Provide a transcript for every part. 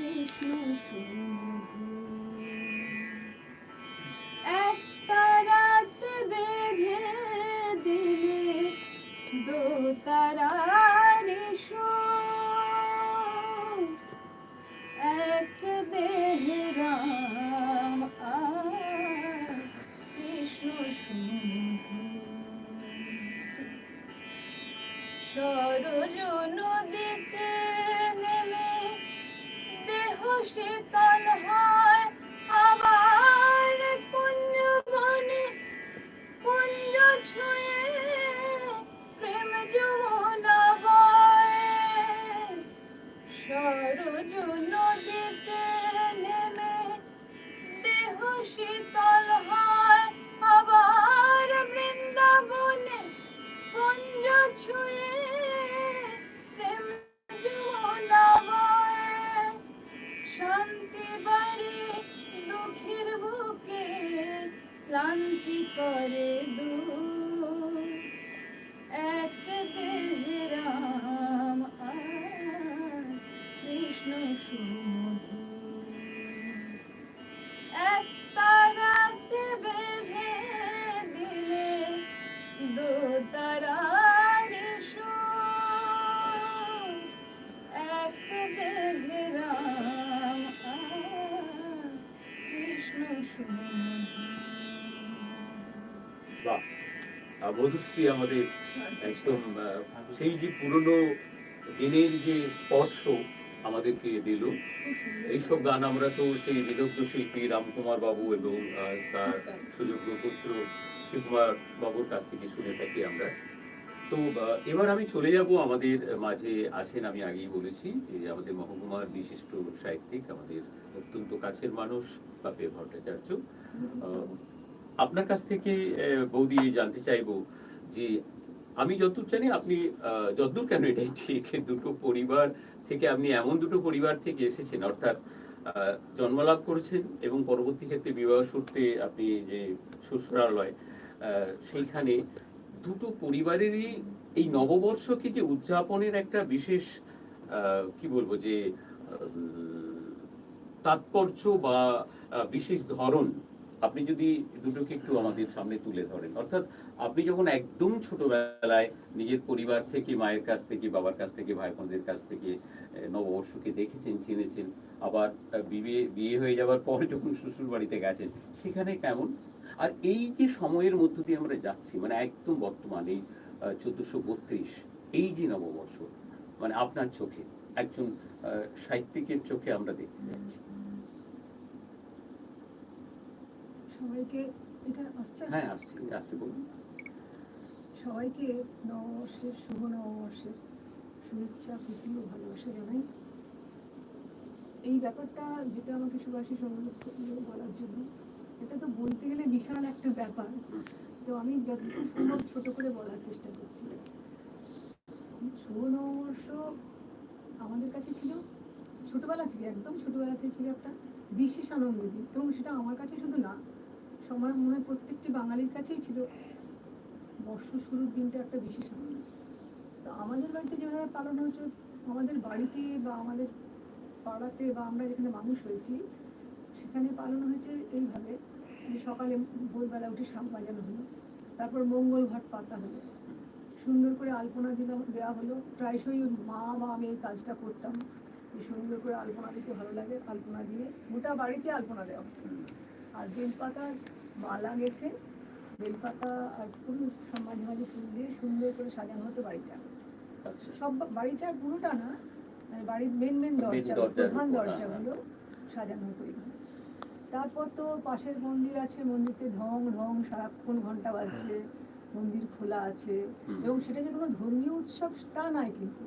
কৃষ্ণ সুমধুর। মধুশ্রী আমাদের একদম সেই যে পুরনো দিনের যে স্পর্শ আমাদেরকে দিল এইসব গান আমরা তো সেই বিদগ্ধ শিল্পী রামকুমার বাবু এবং তার সুযোগ্য পুত্র শিবকুমার বাবুর কাছ থেকে শুনে থাকি আমরা। তো এবার আমি চলে যাব আমাদের মাঝে আছেন আমি আগেই বলেছি যে আমাদের মহকুমার বিশিষ্ট সাহিত্যিক আমাদের অত্যন্ত কাছের মানুষ বাপে ভট্টাচার্য। আপনার কাছ থেকে বৌদি জানতে চাইব যে আমি যতদূর জানি আপনি যতদূর কেন এটাই ঠিক দুটো পরিবার থেকে আপনি এমন দুটো পরিবার থেকে এসেছেন, অর্থাৎ জন্মলাভ করেছেন এবং পরবর্তী ক্ষেত্রে বিবাহ সূত্রে আপনি যে শ্বশুরালয় সেইখানে দুটো পরিবারেরই এই নববর্ষকে যে উদযাপনের একটা বিশেষ কি বলব যে তাৎপর্য বা বিশেষ ধরন আপনি যদি দুটোকে একটু আমাদের সামনে তুলে ধরেন, অর্থাৎ আপনি যখন একদম ছোটবেলায় নিজের পরিবার থেকে, মায়ের কাছ থেকে, বাবার কাছ থেকে, ভাই বোনদের কাছ থেকে নববর্ষকে দেখেছেন, চিনেছেন, আবার বিয়ে বিয়ে হয়ে যাওয়ার পর যখন শ্বশুর বাড়িতে গেছেন, সেখানে কেমন? আর এই যে সময়ের মধ্য দিয়ে আমরা যাচ্ছি মানে একদম বর্তমান এই চোদ্দশো বত্রিশ, এই যে নববর্ষ মানে আপনার চোখে, একজন সাহিত্যিকের চোখে আমরা দেখতে যাচ্ছি সবাইকে এটা আসছে? হ্যাঁ আসছি আসতে বলুন। সবাইকে নববর্ষের শুভ নববর্ষের শুভেচ্ছা প্রীতি ও ভালোবাসা জানাই। এই ব্যাপারটা যেটা আমাকে অনুরোধ করল বলার জন্য এটা তো বলতে গেলে বিশাল একটা ব্যাপার। তো আমি যতটুকু সম্ভব ছোট করে বলার চেষ্টা করছি। শুভ নববর্ষ আমাদের কাছে ছিল ছোটবেলা থেকে একদম ছোটবেলা থেকে ছিল একটা বিশেষ আনন্দ দিন এবং সেটা আমার কাছে শুধু না সবার মনে হয় প্রত্যেকটি বাঙালির কাছেই ছিল। বর্ষ শুরুর দিনটা একটা বিশেষ তো আমাদের বাড়িতে যেভাবে পালন হয়েছে, আমাদের বাড়িতে বা আমাদের পাড়াতে বা আমরা যেখানে মানুষ হয়েছি, সেখানে পালন হয়েছে এইভাবে। যে সকালে ভোরবেলা উঠে শাক বাজানো হলো, তারপর মঙ্গল ঘট পাতা হলো। সুন্দর করে আলপনা দিল দেওয়া হলো। প্রায়শই মা বা আমি এই কাজটা করতাম। সুন্দর করে আলপনা দিতে ভালো লাগে, আলপনা দিয়ে গোটা বাড়িতে আলপনা দেওয়া আর বেলপাতার মালা গেছে বেলপাতা আর ফুল সব মাঝে মাঝে ফুল দিয়ে সুন্দর করে সাজানো হতো বাড়িটা। আচ্ছা। সব বা- বাড়িটা পুরোটা না মানে বাড়ির মেন মেন দরজা প্রধান হ্যাঁ, দরজাগুলো সাজানো হতো এইভাবে তারপর তো পাশের মন্দির আছে মন্দিরতে ঢং ঢং সারাক্ষণ ঘণ্টা বাজছে মন্দির খোলা আছে। এবং সেটা যে কোনো ধর্মীয় উৎসব তা নয় কিন্তু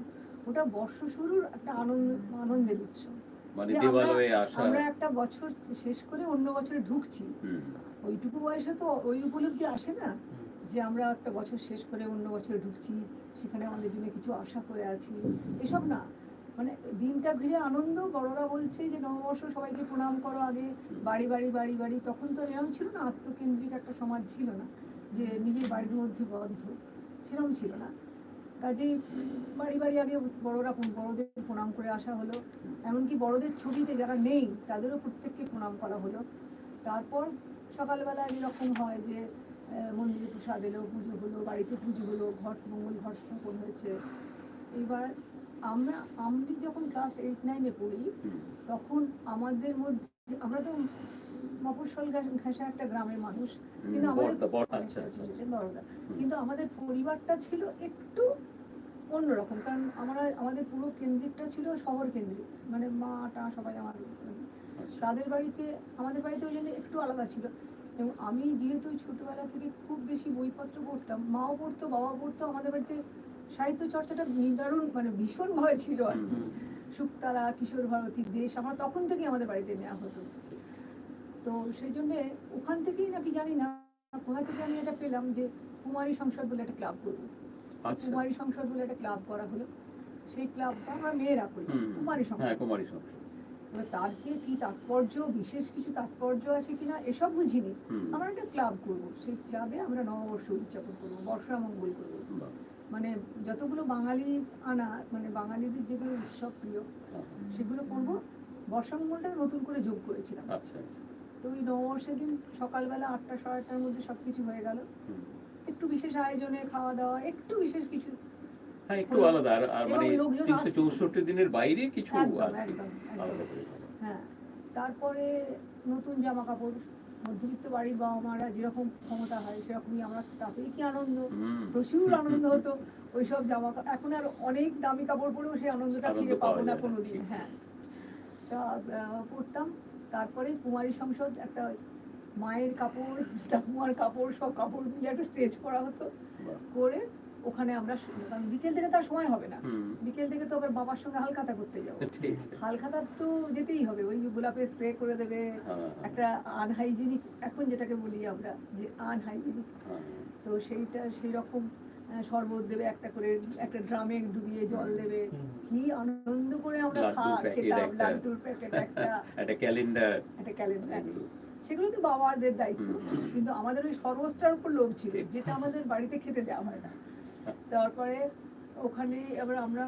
ওটা বর্ষ শুরুর একটা আনন্দ আনন্দের উৎসব। মানে আমরা- দেবালয়ে আসা। আমরা একটা বছর শেষ করে অন্য বছরে ঢুকছি। ওইটুকু বয়সে তো ওই উপলব্ধি আসে না যে আমরা একটা বছর শেষ করে অন্য বছরে ঢুকছি সেখানে আমাদের জন্য কিছু আশা করে আছি। এসব না। মানে দিনটা ঘিরে আনন্দ বড়রা বলছে যে নববর্ষ সবাইকে প্রণাম করো আগে। বাড়ি বাড়ি বাড়ি বাড়ি। তখন তো এরকম ছিল না আত্মকেন্দ্রিক একটা সমাজ ছিল না যে নিজের বাড়ির মধ্যে বদ্ধ। সেরকম ছিল না। কাজেই বাড়ি বাড়ি আগে বড়রা বড়দের প্রণাম করে আসা হলো। এমনকি বড়দের ছবিতে যারা নেই, তাদেরও প্রত্যেককে প্রণাম করা হলো। তারপর সকালবেলা এরকম হয় যে মন্দিরে প্রসাদ এলো, পুজো হলো, বাড়িতে পুজো হলো, ঘট, মঙ্গল ঘট স্থাপন হয়েছে। এবার আমরা, আমি যখন ক্লাস এইট নাইনে পড়ি, তখন আমাদের মধ্যে, আমরা তো মফস্বল ঘা- ঘেঁষা একটা গ্রামের মানুষ। কিন্তু আমাদের আচ্ছা, আচ্ছা, অনেকটা আচ্ছা। কিন্তু আমাদের পরিবারটা ছিল একটু অন্যরকম কারণ আমরা আমাদের পুরো কেন্দ্রিকটা ছিল শহর কেন্দ্রিক। মানে মা টা সবাই আমার। তাদের বাড়িতে আমাদের বাড়িতে ওই জন্য একটু আলাদা ছিল। এবং আমি যেহেতু ছোটবেলা থেকে খুব বেশি বইপত্র পড়তাম মাও পড়তো বাবা পড়তো আমাদের বাড়িতে সাহিত্য চর্চাটা নিদারুণ মানে ভীষণভাবে ছিল আর কি। শুকতারা কিশোর ভারতী দেশ আমরা তখন থেকেই আমাদের বাড়িতে নেওয়া হতো। তো সেই জন্যে ওখান থেকেই নাকি জানি না কোথা থেকে আমি এটা পেলাম যে কুমারী সংসদ বলে একটা ক্লাব করব। আচ্ছা। কুমারী সংসদ বলে একটা ক্লাব করা হলো। সেই ক্লাবটা আমরা মেয়েরা করি কুমারী হ্যাঁ সংসদ কুমারী সংসদ। এবার তার যে কি তাৎপর্য বিশেষ কিছু তাৎপর্য আছে কিনা এসব বুঝিনি। আমরা একটা ক্লাব করব। সেই ক্লাবে আমরা নববর্ষ উদযাপন করব বর্ষা মঙ্গল করব। মানে যতগুলো বাঙালি আনা মানে বাঙালিদের যেগুলো উৎসব প্রিয় হ্যাঁ, সেগুলো করব। বর্ষা মঙ্গলটা নতুন করে যোগ করেছিলাম। আচ্ছা আচ্ছা। তো ওই নববর্ষের দিন সকালবেলা আটটা সাড়ে আটটার মধ্যে সব কিছু হয়ে গেল। একটু বিশেষ আয়োজনে খাওয়া দাওয়া একটু বিশেষ কিছু। হ্যাঁ একটু আলাদা। আর মানে তিনশো। চৌষট্টি দিনের বাইরে কিছু। হ্যাঁ। তারপরে নতুন জামা কাপড় মধ্যবিত্ত বাড়ির বাবা মারা যেরকম ক্ষমতা হয় সেরকমই আমরা তাতেই কি আনন্দ। প্রচুর আনন্দ হতো ওইসব জামা এখন আর অনেক দামি কাপড় পরেও সেই আনন্দটা আনন্দ ফিরে পাবো না কোনোদিন। হ্যাঁ। তা আহ, পরতাম। তারপরে কুমারী সংসদ একটা মায়ের কাপড় ঠাকুমার কাপড় সব কাপড় মিলে একটা স্টেজ করা হতো। করে ওখানে আমরা কারণ বিকেল থেকে তার সময় হবে না। বিকেল থেকে তো আবার বাবার সঙ্গে হালখাতা করতে যাব। ঠিক। হালখাতা তো যেতেই হবে। ওই গোলাপে স্প্রে করে দেবে। হ্যাঁ, একটা আনহাইজিনিক এখন যেটাকে বলি আমরা যে আনহাইজিনিক হ্যাঁ, তো সেইটা সেই রকম শরবত দেবে একটা করে একটা ড্রামে ডুবিয়ে জল দেবে। কি আনন্দ করে আমরা লাড্ডুর খা প্যাকেট খেতাম লাড্ডুর প্যাকেট একটা একটা ক্যালেন্ডার। একটা ক্যালেন্ডার। সেগুলো তো বাবাদের দায়িত্ব। কিন্তু আমাদের ওই শরবতটার উপর লোভ ছিল যেটা আমাদের বাড়িতে খেতে দেওয়া হয় না। তারপরে ওখানে এবার আমরা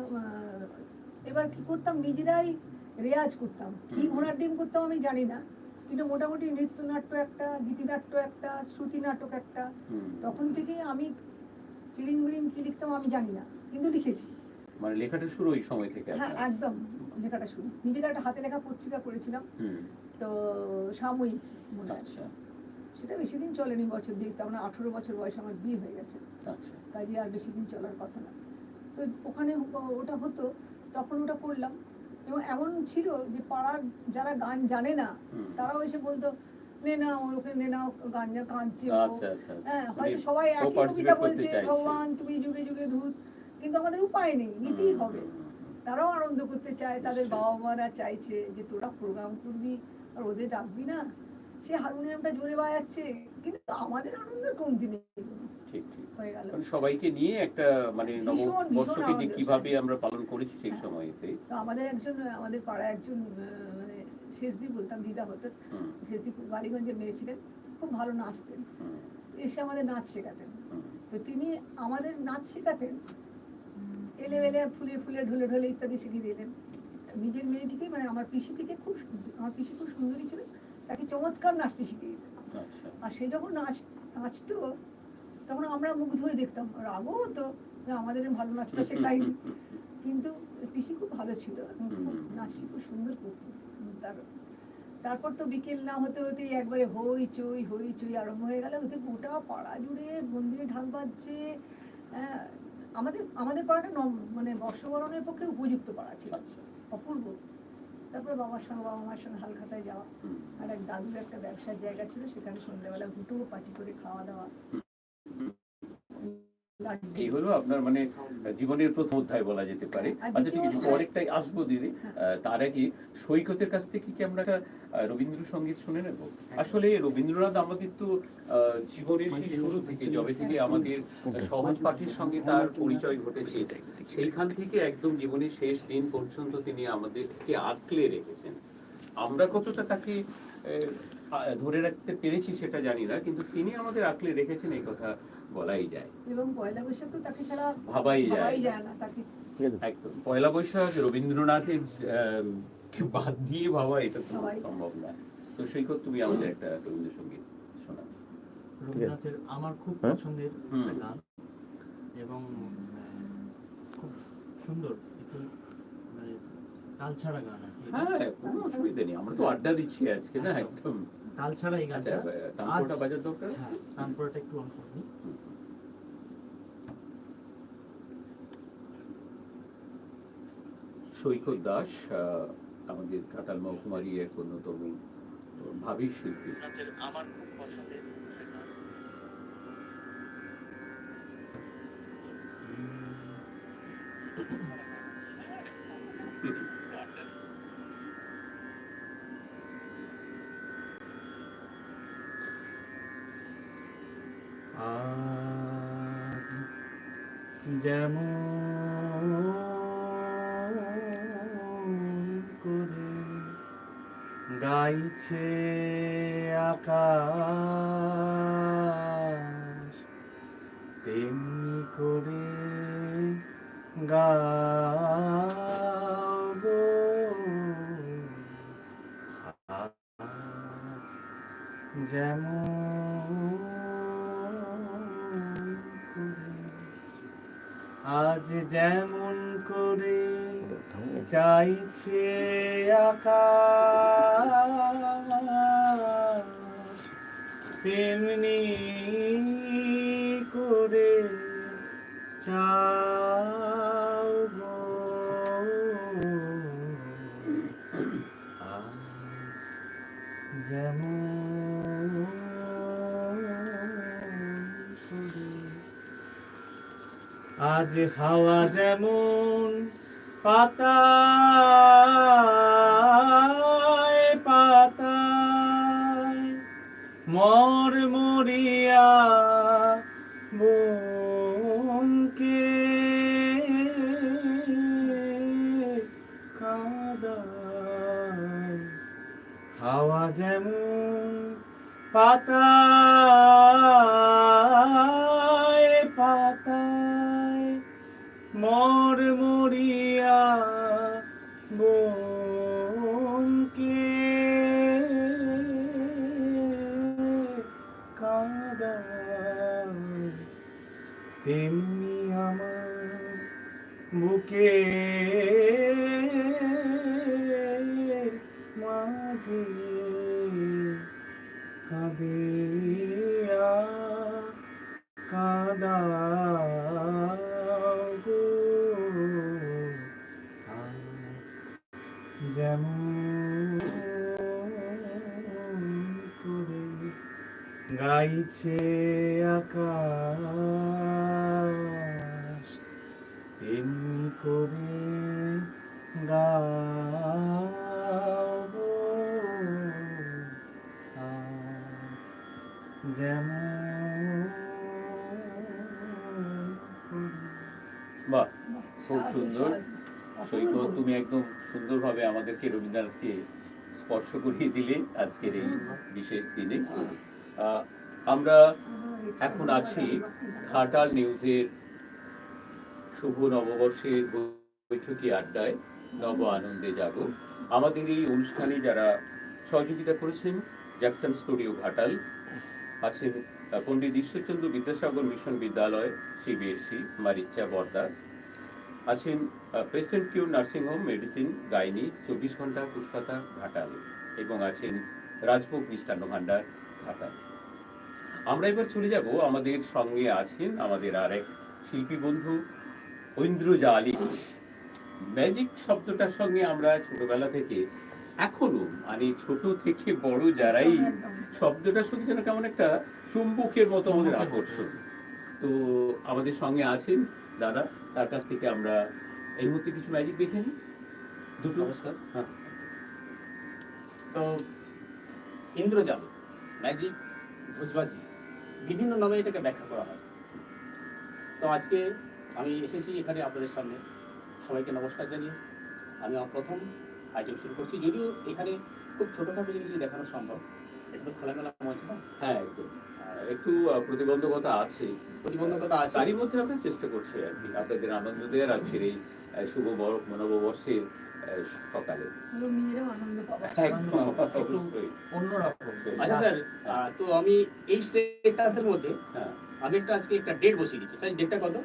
এবার কি করতাম? নিজেরাই রেয়াজ করতাম। কি। ঘোড়ার ডিম করতাম আমি জানি না। কিন্তু মোটামুটি নৃত্যনাট্য একটা গীতিনাট্য একটা শ্রুতি নাটক একটা তখন থেকেই আমি চিড়িং বিড়িং কি লিখতাম আমি জানি না কিন্তু লিখেছি। মানে লেখাটা শুরু ওই সময় থেকে হ্যাঁ একদম লেখাটা শুনি নিজেরা একটা হাতে লেখা পত্রিকা করেছিলাম তো সাময়িক মনে আছে আচ্ছা। সেটা বেশি দিন চলেনি বছর দিয়ে আমরা আঠেরো বছর বয়সে আমার বিয়ে হয়ে গেছে। আচ্ছা। কাজে আর বেশি দিন চলার কথা না। তো ওখানে ওটা হতো তখন ওটা করলাম। এবং এমন ছিল যে পাড়ার যারা গান জানে না। তারাও এসে বলতো নে না ওকে নে না গান যা কাঁদছে ও। আচ্ছা আচ্ছা আচ্ছা। হ্যাঁ মানে হয়তো সবাই একই কবিতা বলছে ভগবান তুমি যুগে যুগে ধূত কিন্তু আমাদের উপায় নেই নিতেই হবে। হুম, হুম, তারাও আনন্দ করতে চায় তাদের বাবা মারা চাইছে যে তোরা প্রোগ্রাম করবি আর ওদের ডাকবি না? সে হারমোনিয়ামটা জোরে বাজাচ্ছে কিন্তু আমাদের আনন্দের কমতি নেই। মানে সবাইকে নিয়ে একটা মানে নববর্ষকে যে কীভাবে আমরা পালন করেছি সেই হ্যাঁ। সময়তে? আমাদের একজন আমাদের পাড়ায় একজন মানে শেষদি বলতাম দিদা হতো শেষদি বালিগঞ্জের মেয়ে ছিলেন খুব ভালো নাচতেন। এসে আমাদের নাচ শেখাতেন। তো তিনি আমাদের নাচ শেখাতেন। এলে এলে ফুলে ফুলে ঢলে ঢলে ইত্যাদি শিখিয়ে দিলেন। নিজের মেয়েটিকে মানে আমার পিসিটিকে খুব আমার পিসি খুব সুন্দরী ছিল তাকে চমৎকার নাচতে শিখিয়ে দিতেন আচ্ছা। আর সে যখন নাচ নাচতো তখন আমরা মুগ্ধ হয়ে দেখতাম রাগও হতো যে আমাদের ভালো নাচটা শেখায়নি। কিন্তু পিসি খুব ভালো ছিল এবং খুব হুম। নাচটি খুব সুন্দর করতো তার তারপর তো বিকেল না হতে হতেই একবারে হই চই হই চই আরম্ভ হয়ে গেল। ওতে গোটা পাড়া জুড়ে মন্দিরে ঢাক বাজছে। আহ, আমাদের আমাদের পাড়াটা মানে বর্ষবরণের পক্ষে উপযুক্ত পাড়া ছিল। আচ্ছা অপূর্ব। তারপরে বাবার সঙ্গে বাবা মার সঙ্গে হালখাতায় যাওয়া। আর এক দাদুর একটা ব্যবসার জায়গা ছিল সেখানে সন্ধ্যাবেলা দুটো পার্টি করে খাওয়া দাওয়া। এই হলো আপনার মানে জীবনের প্রথম অধ্যায় বলা যেতে পারে আচ্ছা ঠিক আছে পরেরটাই আসব দিদি। তার আগে সৈকতের কাছ থেকে কি আমরা একটা রবীন্দ্রসঙ্গীত শুনে নেব? আসলে রবীন্দ্রনাথ আমাদের তো জীবনের সেই শুরু থেকে যবে থেকে আমাদের সহজ পাঠের সঙ্গে তার পরিচয় ঘটেছে। সেইখান থেকে একদম জীবনের শেষ দিন পর্যন্ত তিনি আমাদেরকে আঁকলে রেখেছেন। আমরা কতটা তাকে ধরে রাখতে পেরেছি সেটা জানি না কিন্তু তিনি আমাদের আঁকলে রেখেছেন এই কথা। বলাই যায়। এবং পয়লা বৈশাখ তো তাকে ছাড়া ভাবাই যায়। না তাকে। একদম। পয়লা বৈশাখ রবীন্দ্রনাথের বাদ দিয়ে ভাবা এটা তো সম্ভব না। তো সৈকত তুমি আমাদের একটা রবীন্দ্রসঙ্গীত শোনা রবীন্দ্রনাথের আমার খুব হ্যাঁ? পছন্দের গান এবং খুব সুন্দর একটু মানে তাল ছাড়া গান আর কি। হ্যাঁ কোনো অসুবিধা নেই। আমরা তো আড্ডা দিচ্ছি আজকে না? একদম। তাল ছাড়া এই আচ্ছা গানটা তাম্পটা বাজার দরকার? হ্যাঁ একটু অন করবি সৈকত দাস আহ, আমাদের কাটাল মহকুমারই এক অন্যতম ভাবি শিল্পী আমার খুব পছন্দের যেমন করে গাইছে আকাশ তেমনি করে গাব। যেমন আজ যেমন করে চাইছে আকাশ তেমনি করে চাও আজ হাওয়া যেমন পাতা পাতায় মর মরিয়া বনকে কাদায়। হাওয়া যেমন পাতায় তেমনি আমার বুকে সুন্দর। সৈকত তুমি একদম সুন্দরভাবে আমাদেরকে রবীন্দ্রনাথকে স্পর্শ করিয়ে দিলে আজকের এই বিশেষ দিনে। আমরা এখন আছি ঘাটাল নিউজের শুভ নববর্ষের বৈঠকী আড্ডায়। নব আনন্দে যাব। আমাদের এই অনুষ্ঠানে যারা সহযোগিতা করেছেন জ্যাকসন স্টুডিও ঘাটাল আছেন পণ্ডিত ঈশ্বরচন্দ্র বিদ্যাসাগর মিশন বিদ্যালয় সিবিএসসি মারিচ্চা বর্দার আছেন patient cure nursing home medicine gynae চব্বিশ ঘণ্টা পুষ্পাতা ঘাটাল এবং আছেন রাজভোগ মিষ্টান্ন ভাণ্ডার ঘাটাল। আমরা এবার চলে যাব আমাদের সঙ্গে আছেন আমাদের আরেক শিল্পী বন্ধু ঐন্দ্রজালিক ম্যাজিক শব্দটার সঙ্গে আমরা ছোটবেলা থেকে এখনও মানে ছোট থেকে বড় যারাই। শব্দটার সঙ্গে যেন কেমন একটা চুম্বকের মতো আমাদের আকর্ষণ। তো আমাদের সঙ্গে আছেন দাদা তার কাছ থেকে আমরা এই মুহূর্তে কিছু ম্যাজিক দেখে নিই। দুটো? নমস্কার। হ্যাঁ। তো ইন্দ্রজাল ম্যাজিক ভোজবাজি বিভিন্ন নামে এটাকে ব্যাখ্যা করা হয়। তো আজকে আমি এসেছি এখানে আপনাদের সামনে। সবাইকে নমস্কার জানিয়ে আমি আমার প্রথম আইটেম শুরু করছি। যদিও এখানে খুব ছোটোখাটো জিনিস দেখানো সম্ভব। একদম খোলামেলা মঞ্চ না? হ্যাঁ একদম। একটু প্রতিবন্ধকতা আছে। প্রতিবন্ধকতা আছে? তারই মধ্যে আমরা চেষ্টা করছি আর কি আপনাদের আনন্দ দেওয়ার আজকের এই শুভ বর- নববর্ষের সকালে। একটু অবশ্যই। অন্যরকম। আচ্ছা স্যার তো আমি এই স্টেটাসের মধ্যে হ্যাঁ। আমি একটা আজকে একটা ডেট বসিয়ে দিচ্ছি। স্যার ডেটটা কত?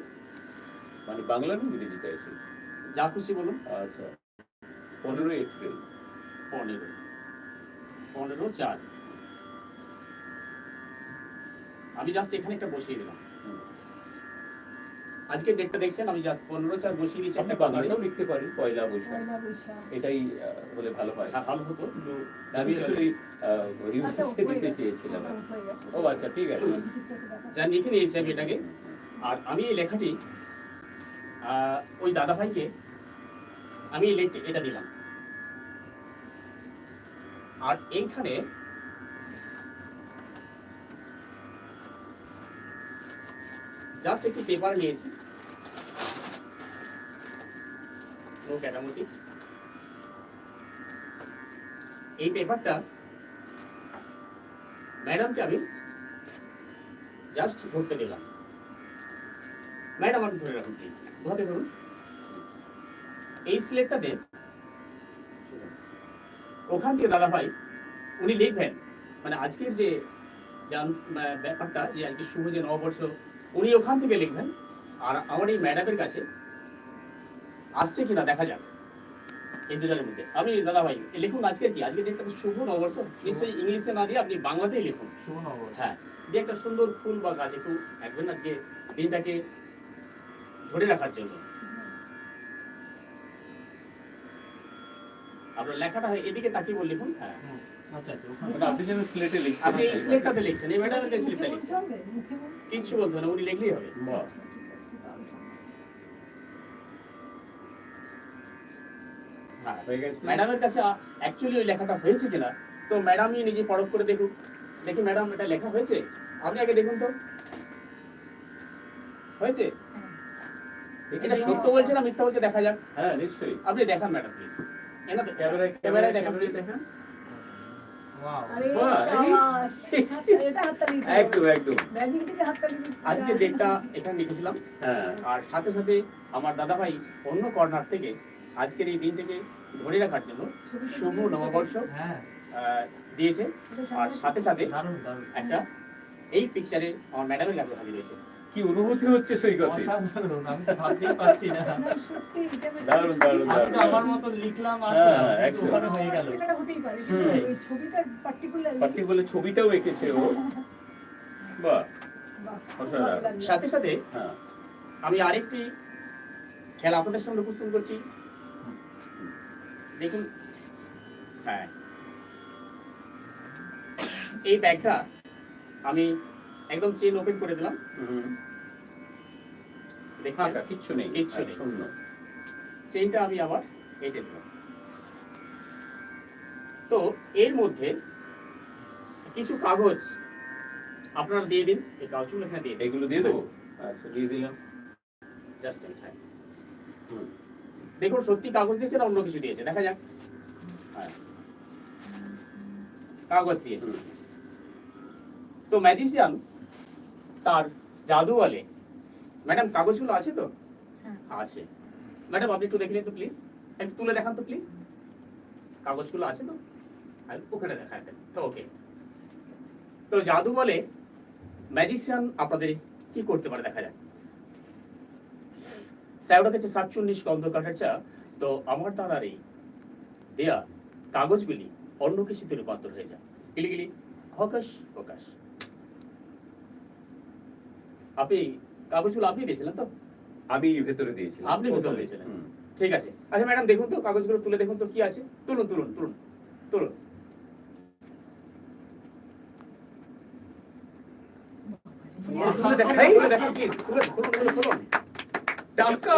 মানে বাংলা ইংরেজি চাইছি যা খুশি বলুন। আচ্ছা। পনেরোই এপ্রিল। পনেরো। পনেরো চার। আমি জাস্ট এখানে একটা বসিয়ে দিলাম। আজকে ডেটটা দেখছেন আমি জাস্ট পনেরো চার বসিয়ে দিয়েছি একটা বাংলাটাও লিখতে পারি পয়লা বৈশাখ। এটাই হলে ভালো হয়। হ্যাঁ ভালো হতো। কিন্তু আমি আসলে আচ্ছা রিভার্সে দিতে চেয়েছিলাম। ও আচ্ছা ঠিক আছে। যা লিখে নিয়েছি আমি এটাকে। আর আমি এই লেখাটি আহ, ওই দাদা ভাইকে আমি এই লেখ- এটা দিলাম। আর এইখানে জাস্ট একটু পেপার নিয়েছি। এই পেপারটা ম্যাডামকে আমি জাস্ট ধরতে দিলাম। ম্যাডাম আপনি ধরে রাখুন প্লিজ ধরতে ধরুন? এই সিলেটটাতে ওখান থেকে দাদা ভাই, উনি লিখবেন। মানে আজকের যে ব্যাপারটা, যে আজকে শুভ যে নববর্ষ উনি ওখান থেকে লিখবেন আর আমার এই ম্যাডামের কাছে আসছে কিনা দেখা যাক ইন্তজারের মধ্যে। আমি দাদা ভাই লিখুন আজকের কি? আজকের ডেটটা তো শুভ নববর্ষ। নিশ্চয়ই ইংলিশে না দিয়ে আপনি বাংলাতেই লিখুন। শুভ নববর্ষ। হ্যাঁ যে একটা সুন্দর ফুল বা গাছ একটু একবেন আজকে দিনটাকে ধরে রাখার জন্য। আপনার লেখাটা হয় এদিকে তাকিয়ে বল লিখুন। হ্যাঁ। আচ্ছা আচ্ছা মানে আপনি যেন স্লেটে লিখছেন আপনি এই স্লেটটাতে লিখছেন এই ম্যাডামের মুখে স্লেটটা লিখছেন। হবে? মুখে বলতে হবে? কিচ্ছু বলতে না উনি লিখলেই হবে। আচ্ছা। হ্যাঁ হয়ে ম্যাডামের কাছে অ্যাকচুয়ালি ওই লেখাটা হয়েছে কিনা তো ম্যাডামই নিজে পরখ করে দেখুন দেখি ম্যাডাম এটা লেখা হয়েছে? আপনি আগে দেখুন তো। হয়েছে? এটা সত্য বলছে না মিথ্যা বলছে দেখা যাক। হ্যাঁ নিশ্চয়ই। আপনি দেখান ম্যাডাম প্লিজ এনা ক্যামেরায় ক্যামেরায় দেখান please। দেখান। একদম একদম। আজকে ডেটটা এখানে লিখেছিলাম। হ্যাঁ। আর সাথে সাথে আমার দাদা ভাই অন্য কর্নার থেকে আজকের এই দিনটাকে ধরে রাখার জন্য শুভ নববর্ষ হ্যাঁ। আহ, দিয়েছে। আর সাথে সাথে একটা এই পিকচারে আমার ম্যাডামের কাছে হাজির হয়েছে। কি অনুভূতি হচ্ছে সৈকতে অসাধারণ আমি তো ভাবতেই পারছি না। না, সত্যি, এটা মানে দারুণ, দারুণ, আমার মতো লিখলাম আর হ্যাঁ, একদম। হয়ে গেল। হতেই পারে। ছবিটার বলে ছবিটাও এঁকেছে ও। বাহ বাহ, অসাধারণ। সাথে সাথে হ্যাঁ। আমি আরেকটি খেলা আপনাদের সামনে উপস্থাপন করছি। দেখুন হ্যাঁ। এই ব্যাগটা আমি একদম চেন ওপেন করে দিলাম। দেখছেন? কিচ্ছু নেই। কিচ্ছু নেই। শূন্য। চেইনটা আমি আবার এঁটে দিলাম তো এর মধ্যে কিছু কাগজ আপনারা দিয়ে দিন। এই কাগজগুলো এখানে দিয়ে এগুলো দিয়ে দেবো? আচ্ছা দিয়ে দিলাম। Just in time. দেখুন সত্যি কাগজ দিয়েছে না অন্য কিছু দিয়েছে? দেখা যাক। হ্যাঁ। কাগজ দিয়েছে। তো ম্যাজিশিয়ান তার জাদু বলে। ম্যাডাম কাগজগুলো আছে তো? হ্যাঁ। আছে। ম্যাডাম আপনি একটু দেখলেন তো প্লিজ একটু তুলে দেখান তো প্লিজ কাগজগুলো আছে তো? আর ওখানে দেন তো ওকে তো জাদু বলে ম্যাজিশিয়ান আপনাদের কি করতে পারে দেখা যাক। স্যাওড়া কাছে সাতচল্লিশ গন্ধ কাঠার চা তো আমার দ্বারার এই দেয়া কাগজগুলি অন্য কিছুতে রূপান্তর হয়ে যায়। গিলি গিলি। হকাশ প্রকাশ আপনি কাগজগুলো আপনি দিয়েছিলেন তো? আমি ভেতরে দিয়েছিলাম। আপনি ভেতরে দিয়েছিলেন। ঠিক আছে। আচ্ছা ম্যাডাম দেখুন তো কাগজগুলো তুলে দেখুন তো কি আছে? তুলুন তুলুন তুলুন তুলুন। টাকা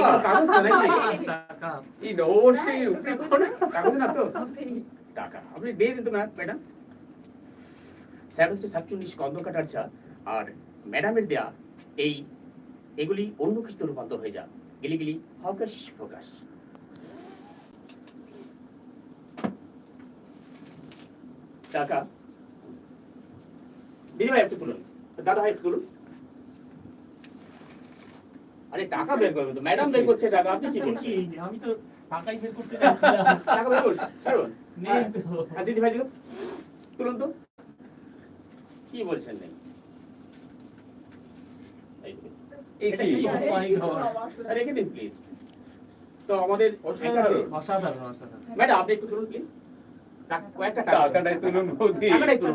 আপনি। টাকা। আপনি দিয়ে দিন তো ম্যাডাম। স্যার হচ্ছে সাতচল্লিশ গন্ধ কাটার চা আর ম্যাডামের দেয়া এই এগুলি অন্য কিছুতে রূপান্তর হয়ে যা গিলি গিলি হকাশ প্রকাশ টাকা দিদি ভাই একটু তুলুন দাদা ভাই একটু তুলুন। আরে টাকা বের করবে তো ম্যাডাম বের করছে টাকা আপনি কি বলছি বলছেন আমি তো টাকাই বের করতে যাচ্ছিলাম টাকা বের করুন ছাড়ুন। দিদি ভাই দিদি তুলুন তো। কি বলছেন নেই এই দিন। এ এটা কি? কি? My God. আর রেখে দিন প্লিজ তো আমাদের অসাধারণ। অসাধারণ অসাধারণ। ম্যাডাম আপনি একটু তুলুন প্লিজ কয়েকটা টাকাটাই তুলুন বৌদি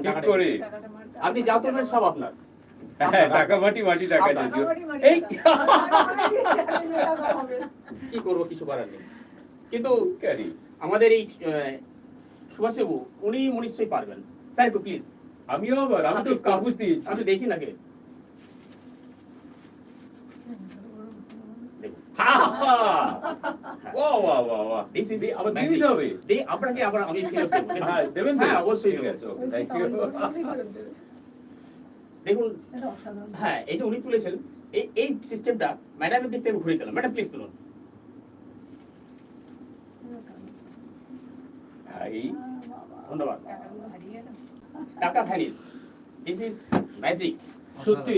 ঠিক করে টাকাটা মার দাও। আপনি যা তুলবেন সব আপনার। হ্যাঁ টাকা মাটি মাটি টাকা। যদিও এই। কি করব কিছু করার নেই। কিন্তু আমাদের এই সুভাষবাবু উনি নিশ্চয়ই পারবেন। স্যার একটু প্লিজ আমিও আবার আমি তো কাগজ দিয়েছি। আপনি দেখি না কে? আবার দিয়ে আপনাকে আবার আমি ফেরত দেবো। হ্যাঁ দেবেন তো? হ্যাঁ অবশ্যই ঠিক। আছে ওকে থ্যাংক ইউ। দেখুন এটা হ্যাঁ এটা উনি তুলেছেন। এই এই সিস্টেমটা ম্যাডামের দিক থেকে ঘুরে গেলাম ম্যাডাম প্লিজ তুলুন। এই ধন্যবাদ। টাকা ভ্যানিস দিস ইজ ম্যাজিক সত্যি